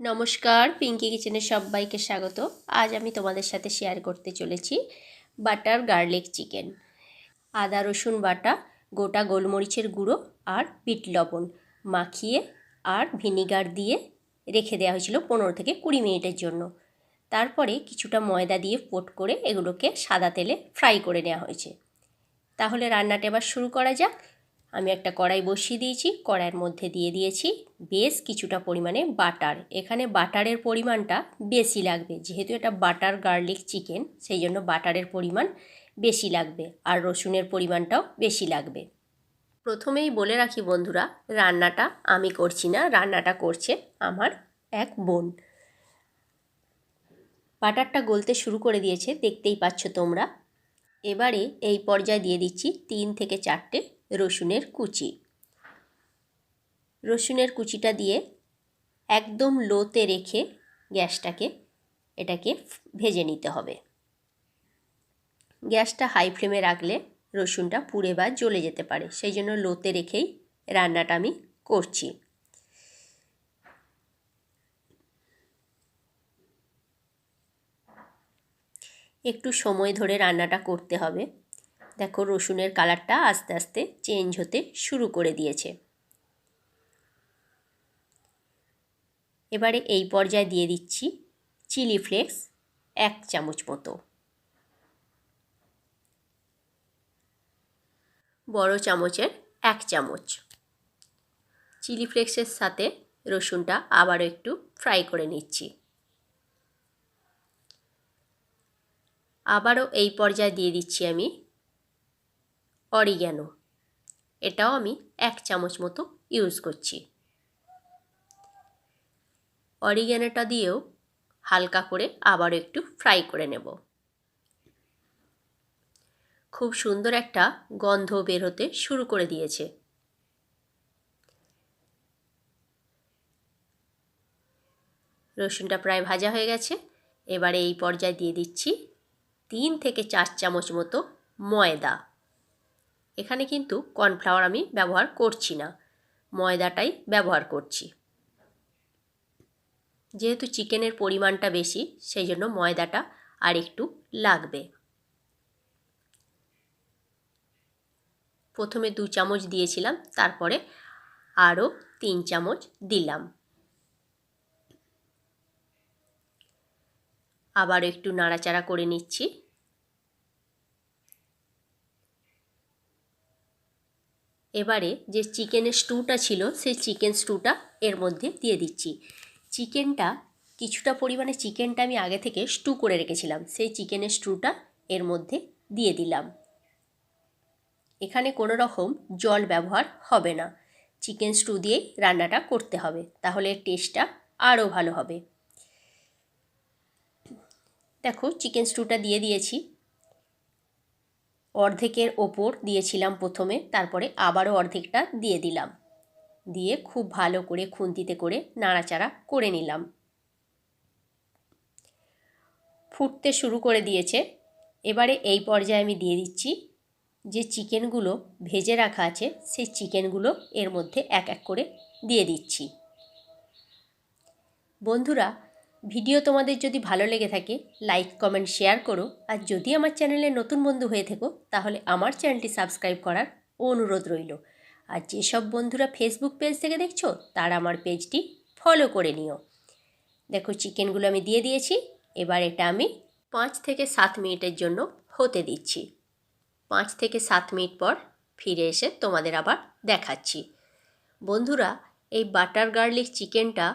নমস্কার পিঙ্কি কিচেনের সবাইকে স্বাগত। আজ আমি তোমাদের সাথে শেয়ার করতে চলেছি বাটার গার্লিক চিকেন আদা, রসুন বাটা, গোটা গোলমরিচের গুঁড়ো আর বিট লবণ মাখিয়ে আর ভিনিগার দিয়ে রেখে দেওয়া হয়েছিল পনেরো থেকে কুড়ি মিনিটের জন্য। তারপরে কিছুটা ময়দা দিয়ে পোট করে এগুলোকে সাদা তেলে ফ্রাই করে নেওয়া হয়েছে। তাহলে রান্নাটা এবার শুরু করা যাক। আমি একটা কড়াই বসিয়ে দিয়েছি, কড়াইয়ের মধ্যে দিয়ে দিয়েছি বেশ কিছুটা পরিমাণে বাটার। এখানে বাটারের পরিমাণটা বেশি লাগবে, যেহেতু এটা বাটার গার্লিক চিকেন, সেই জন্য বাটারের পরিমাণ বেশি লাগবে আর রসুনের পরিমাণটাও বেশি লাগবে। প্রথমেই বলে রাখি বন্ধুরা, রান্নাটা আমি করছি না, রান্নাটা করছে আমার এক বোন। বাটারটা গলতে শুরু করে দিয়েছে, দেখতেই পাচ্ছ তোমরা। এবারে এই পর্যায়ে দিয়ে দিচ্ছি তিন থেকে চারটে রসুনের কুচি। রসুনের কুচিটা দিয়ে একদম লোতে রেখে গ্যাসটাকে, এটাকে ভেজে নিতে হবে। গ্যাসটা হাই ফ্লেমে রাখলে রসুনটা পুড়ে বা জ্বলে যেতে পারে, সেই জন্য লোতে রেখেই রান্নাটা আমি করছি। একটু সময় ধরে রান্নাটা করতে হবে। দেখো রসুনের কালারটা আস্তে আস্তে চেঞ্জ হতে শুরু করে দিয়েছে। এবারে এই পর্যায়ে দিয়ে দিচ্ছি চিলি ফ্লেক্স এক চামচ মতো। বড় চামচের এক চামচ। চিলি ফ্লেক্সের সাথে রসুনটা আবারও একটু ফ্রাই করে নিচ্ছি। আবারও এই পর্যায়ে দিয়ে দিচ্ছি আমি অরিগ্যানো। এটাও আমি এক চামচ মতো ইউজ করছি। অরিগ্যানোটা দিয়েও হালকা করে আবারও একটু ফ্রাই করে নেব। খুব সুন্দর একটা গন্ধ বের হতে শুরু করে দিয়েছে। রসুনটা প্রায় ভাজা হয়ে গেছে। এবারে এই পর্যায়ে দিয়ে দিচ্ছি তিন থেকে চার চামচ মতো ময়দা। এখানে কিন্তু কর্নফ্লাওয়ার আমি ব্যবহার করছি না। ময়দাটাই ব্যবহার করছি। যেহেতু চিকেনের পরিমাণটা বেশি, সেই জন্য ময়দাটা আর একটু লাগবে। প্রথমে দু চামচ দিয়েছিলাম, তারপরে আরও তিন চামচ দিলাম। আবার একটু নাড়াচাড়া করে নিচ্ছি। এবারে যে চিকেনের স্টুটা ছিল, সেই চিকেন স্টুটা এর মধ্যে দিয়ে দিচ্ছি। চিকেনটা কিছুটা পরিমাণে চিকেনটা আমি আগে থেকে স্টু করে রেখেছিলাম, সেই চিকেনের স্টুটা এর মধ্যে দিয়ে দিলাম। এখানে কোনো রকম জল ব্যবহার হবে না। চিকেন স্টু দিয়েই রান্নাটা করতে হবে, তাহলে টেস্টটা আরও ভালো হবে। দেখো চিকেন স্টুটা দিয়ে দিয়েছি। অর্ধেকের ওপর দিয়েছিলাম প্রথমে, তারপরে আবারও অর্ধেকটা দিয়ে দিলাম। দিয়ে খুব ভালো করে খুন্তিতে করে নাড়াচাড়া করে নিলাম। ফুটতে শুরু করে দিয়েছে। এবারে এই পর্যায়ে আমি দিয়ে দিচ্ছি যে চিকেনগুলো ভেজে রাখা আছে, সেই চিকেনগুলো এর মধ্যে এক এক করে দিয়ে দিচ্ছি। বন্ধুরা ভিডিও তোমাদের যদি ভালো লেগে থাকে লাইক কমেন্ট শেয়ার করো। আর যদি আমার চ্যানেলে নতুন বন্ধু হয়ে থেকো, তাহলে আমার চ্যানেলটি সাবস্ক্রাইব করার অনুরোধ রইল। আর যেসব বন্ধুরা ফেসবুক পেজ থেকে দেখছ, তারা আমার পেজটি ফলো করে নিও। দেখো চিকেনগুলো আমি দিয়ে দিয়েছি, এবার এটা আমি পাঁচ থেকে সাত মিনিটের জন্য হতে দিচ্ছি। পাঁচ থেকে সাত মিনিট পর ফিরে এসে তোমাদের আবার দেখাচ্ছি। বন্ধুরা, এই বাটার গার্লিক চিকেনটা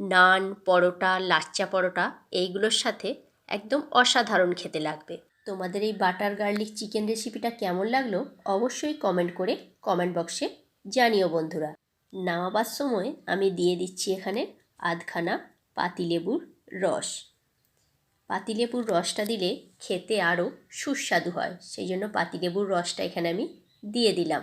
নান, পরোটা, লাচ্চা পরোটা, এইগুলোর সাথে একদম অসাধারণ খেতে লাগবে। তোমাদের এই বাটার গার্লিক চিকেন রেসিপিটা কেমন লাগল অবশ্যই কমেন্ট করে কমেন্ট বক্সে জানিও বন্ধুরা। নামাবার সময় আমি দিয়ে দিচ্ছি এখানে আধখানা পাতিলেবুর রস। পাতিলেবুর রসটা দিলে খেতে আরও সুস্বাদু হয়, সেই জন্য পাতিলেবুর রসটা এখানে আমি দিয়ে দিলাম।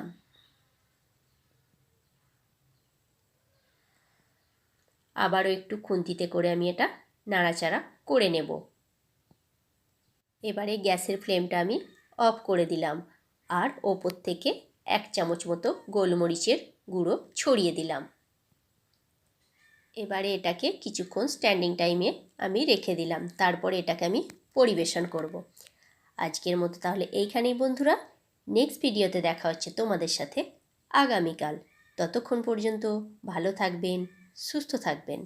আবারও একটু খুন্তিতে করে আমি এটা নাড়াচাড়া করে নেব। এবারে গ্যাসের ফ্লেমটা আমি অফ করে দিলাম আর ওপর থেকে এক চামচ মতো গোলমরিচের গুঁড়ো ছড়িয়ে দিলাম। এবারে এটাকে কিছুক্ষণ স্ট্যান্ডিং টাইমে আমি রেখে দিলাম, তারপরে এটাকে আমি পরিবেশন করব। আজকের মতো তাহলে এইখানেই বন্ধুরা, নেক্সট ভিডিওতে দেখা হচ্ছে তোমাদের সাথে আগামীকাল। ততক্ষণ পর্যন্ত ভালো থাকবেন। সুস্থ থাকবেন।